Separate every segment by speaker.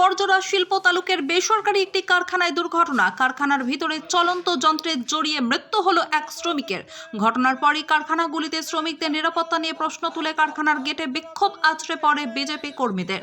Speaker 1: বর্জরা শিল্প তালুকের বেসরকারি একটি কারখানায় দুর্ঘটনা। কারখানার ভিতরে চলন্ত যন্ত্রে জড়িয়ে মৃত্যু হলো এক শ্রমিকের। ঘটনার পরই কারখানাগুলিতে শ্রমিকদের নিরাপত্তা নিয়ে প্রশ্ন তুলে কারখানার গেটে বিক্ষোভ আছড়ে পড়ে বিজেপি কর্মীদের।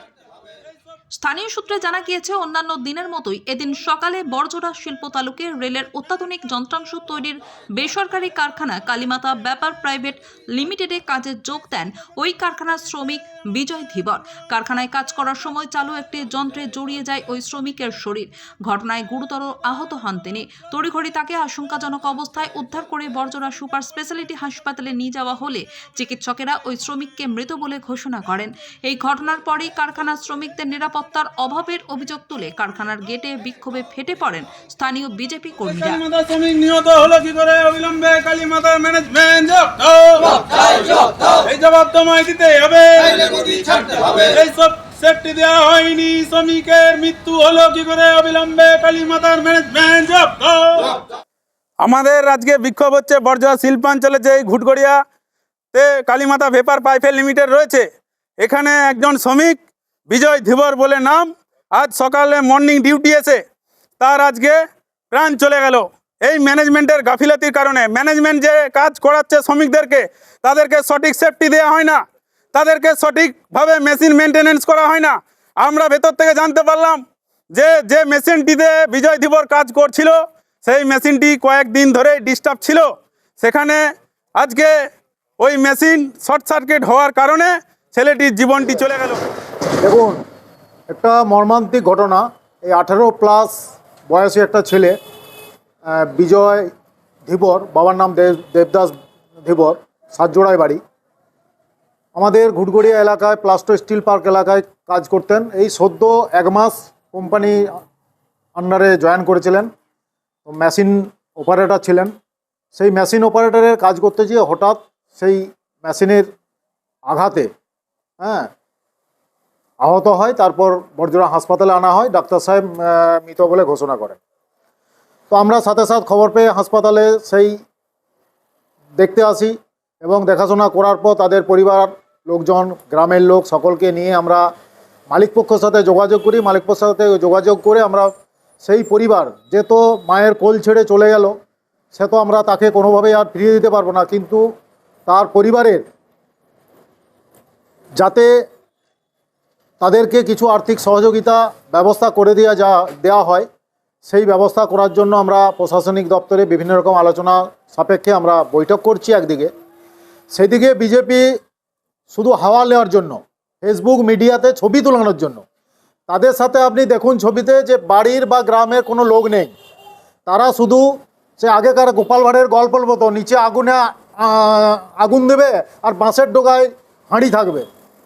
Speaker 1: স্থানীয় সূত্রে জানা গিয়েছে, অন্যান্য দিনের মতোই এদিন সকালে বর্জরা শিল্প তালুকে রেলের অত্যাধুনিক যন্ত্রাংশ তৈরির বেসরকারি কারখানা কালীমাতা ব্যাপার প্রাইভেট লিমিটেডে কাজে যোগ দেন ওই কারখানার শ্রমিক বিজয় ধীবর। কারখানায় কাজ করার সময় চালু একটি যন্ত্রে জড়িয়ে যায় ওই শ্রমিকের শরীর। ঘটনায় গুরুতর আহত হন তিনি। তড়িঘড়ি তাকে আশঙ্কাজনক অবস্থায় উদ্ধার করে বর্জরা সুপার স্পেশালিটি হাসপাতালে নিয়ে যাওয়া হলে চিকিৎসকেরা ওই শ্রমিককে মৃত বলে ঘোষণা করেন। এই ঘটনার পরেই কারখানার শ্রমিকদের নিরাপত্তার অভাবের অভিযোগ তুলে কারখানার গেটে বিক্ষোভে ফেটে পড়েন স্থানীয় বিজেপি কর্মীরা।
Speaker 2: নিহত হলো কি করে? অবিলম্বে কালীমাতার ম্যানেজমেন্ট এই জবাব তোমায় দিতে হবে। এই সব সেফটি দেওয়া হয়নি। শ্রমিকের মৃত্যু হলো কি করে? অবিলম্বে কালীমাতার ম্যানেজমেন্ট আমাদের আজকে বিক্ষোভ হচ্ছে বর্জা শিল্পাঞ্চলে যে ঘুটগড়িয়া তে কালীমাতা ভেপার পাইপের লিমিটেড রয়েছে। এখানে একজন শ্রমিক বিজয় ধীবর বলে নাম। আজ সকালে মর্নিং ডিউটি এসে তার আজকে প্রাণ চলে গেল। এই ম্যানেজমেন্টের গাফিলতির কারণে ম্যানেজমেন্ট যে কাজ করাচ্ছে শ্রমিকদেরকে, তাদেরকে সঠিক সেফটি দেওয়া হয় না। তাদেরকে সঠিকভাবে মেশিন মেনটেনেন্স করা হয় না। আমরা ভেতর থেকে জানতে পারলাম যে যে মেশিনটিতে বিজয় ধীবর কাজ করছিল, সেই মেশিনটি কয়েকদিন ধরে ডিস্টার্ব ছিল। সেখানে আজকে ওই মেশিন শর্ট সার্কিট হওয়ার কারণে ছেলেটির জীবনটি চলে গেল।
Speaker 3: দেখুন, একটা মর্মান্তিক ঘটনা। এই আঠারো প্লাস বয়সী একটা ছেলে বিজয় ধীবর, বাবার নাম দেব, দেবদাস ধীবর, সাতজোড়ায় বাড়ি। আমাদের ঘুটগড়িয়া এলাকায় প্লাস্টো স্টিল পার্ক এলাকায় কাজ করতেন। এই সদ্য এক মাস কোম্পানি আন্ডারে জয়েন করেছিলেন। মেশিন অপারেটর ছিলেন। সেই মেশিন অপারেটরের কাজ করতে গিয়ে হঠাৎ সেই মেশিনের আঘাতে হ্যাঁ আহত হয়, তারপর বর্জরা হাসপাতালে আনা হয়, ডাক্তার সাহেব মৃত বলে ঘোষণা করেন। তো আমরা সাথে সাথে খবর পেয়ে হাসপাতালে সেই দেখতে আসি এবং দেখাশোনা করার পর তাদের পরিবার, লোকজন, গ্রামের লোক সকলকে নিয়ে আমরা মালিক পক্ষের সাথে যোগাযোগ করি। মালিক পক্ষের সাথে যোগাযোগ করে আমরা সেই পরিবার, যে তো মায়ের কোল ছেড়ে চলে গেল, সে তো আমরা তাকে কোনোভাবেই আর ফিরিয়ে দিতে পারব না। কিন্তু তার পরিবারের যাতে তাদেরকে কিছু আর্থিক সহযোগিতা ব্যবস্থা করে দেওয়া যা দেওয়া হয়, সেই ব্যবস্থা করার জন্য আমরা প্রশাসনিক দপ্তরে বিভিন্ন রকম আলোচনা সাপেক্ষে আমরা বৈঠক করছি একদিকে। সেদিকে বিজেপি শুধু হাওয়া নেওয়ার জন্য, ফেসবুক মিডিয়াতে ছবি তোলানোর জন্য। তাদের সাথে আপনি দেখুন ছবিতে যে বাড়ির বা গ্রামের কোনো লোক নেই। তারা শুধু সে আগেকার গোপাল ভাঁড়ের গল্পের মতো নিচে আগুনে আগুন দেবে আর বাঁশের ডোগায় হাঁড়ি থাকবে।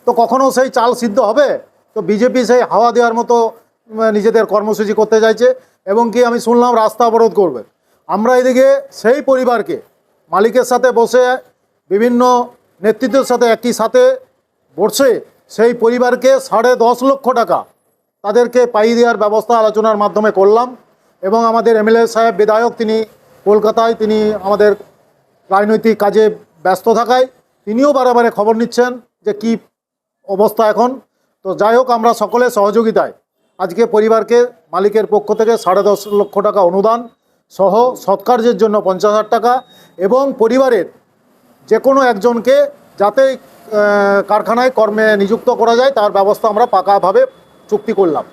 Speaker 3: তো কখনো সেই চাল সিদ্ধ হবে? তো বিজেপি সেই হাওয়া দেওয়ার মতো নিজেদের কর্মসূচি করতে চাইছে এবং কি আমি শুনলাম রাস্তা অবরোধ করবে। আমরা এদিকে সেই পরিবারকে, মালিকের সাথে বসে, বিভিন্ন নেতৃত্বের সাথে একই সাথে বসে সেই পরিবারকে সাড়ে দশ লক্ষ টাকা তাদেরকে পাই দেওয়ার ব্যবস্থা আলোচনার মাধ্যমে করলাম এবং আমাদের এমএলএ সাহেব, বিধায়ক তিনি কলকাতায়, তিনি আমাদের রাজনৈতিক কাজে ব্যস্ত থাকায় তিনিও বারে খবর নিচ্ছেন যে কি অবস্থা এখন। তো যাই হোক, আমরা সকলে সহযোগিতায় আজকে পরিবারকে, মালিকের পক্ষ থেকে সাড়ে দশ লক্ষ টাকা অনুদান সহ সৎকার্যের জন্য পঞ্চাশ হাজার টাকা এবং পরিবারের যে কোনো একজনকে যাতে কারখানায় কর্মে নিযুক্ত করা যায়, তার ব্যবস্থা আমরা পাকাভাবে চুক্তি করলাম।